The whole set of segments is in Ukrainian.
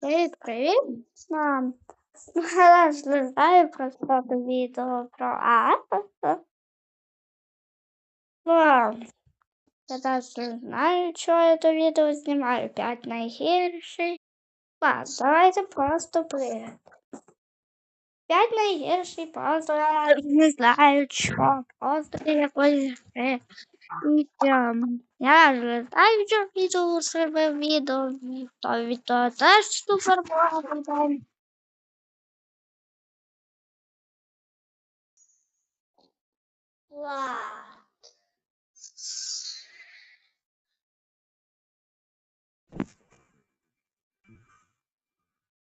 Привіт, привіт, мам. Ну, я ж не знаю просто це відео про А. Я навіть не знаю, що я то відео знімаю. П'ять найгірших. Ладно, давайте просто привіт. П'ять найгірших, просто я не знаю, що. Просто якось гри. І там, Я ж не знаю, що відео зробив відео. То відео теж супер багато. Ладно.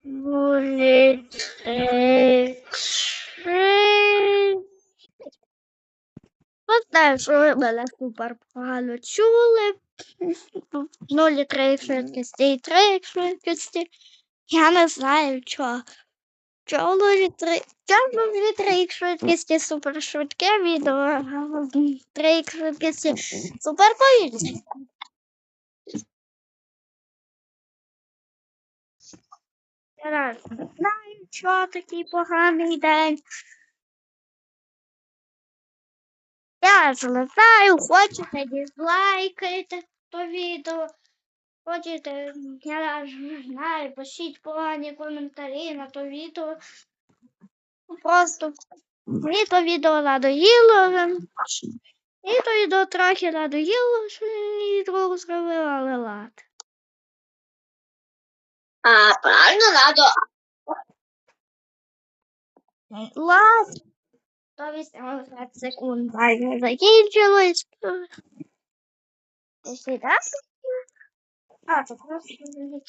Будет Ну, знаю, що ви мене супер погано чули. Нулі три швидкості і три швидкості. Я не знаю, чого. Чого нулі три. Чого нулі три швидкості супер швидке відео, а три швидкості супер повільне. Я не знаю, чого такий поганий день. Я залишаю, хочете дизлайкайте то відео. Хочете, я не знаю, пишіть погані коментарі на то відео. Просто мені то відео надоїло. І то відео трохи надоїло, що мені другу зробила, але лад. А, правильно надо. Лад. 118 секунд майже закінчилось. Ти ще раз? А, це просто не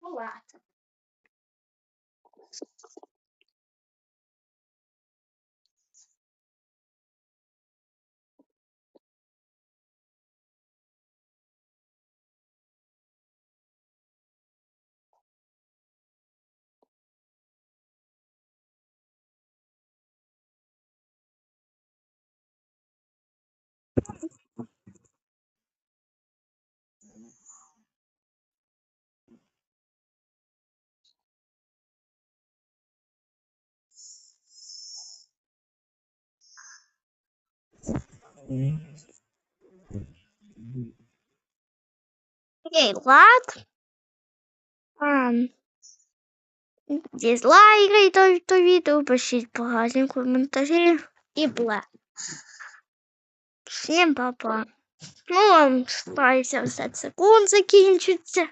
Ну ладно. Um, дизлайкайте то відео, пишіть погані коментарі і бла. Всім па-па. Ну, вам 180 секунд закінчиться.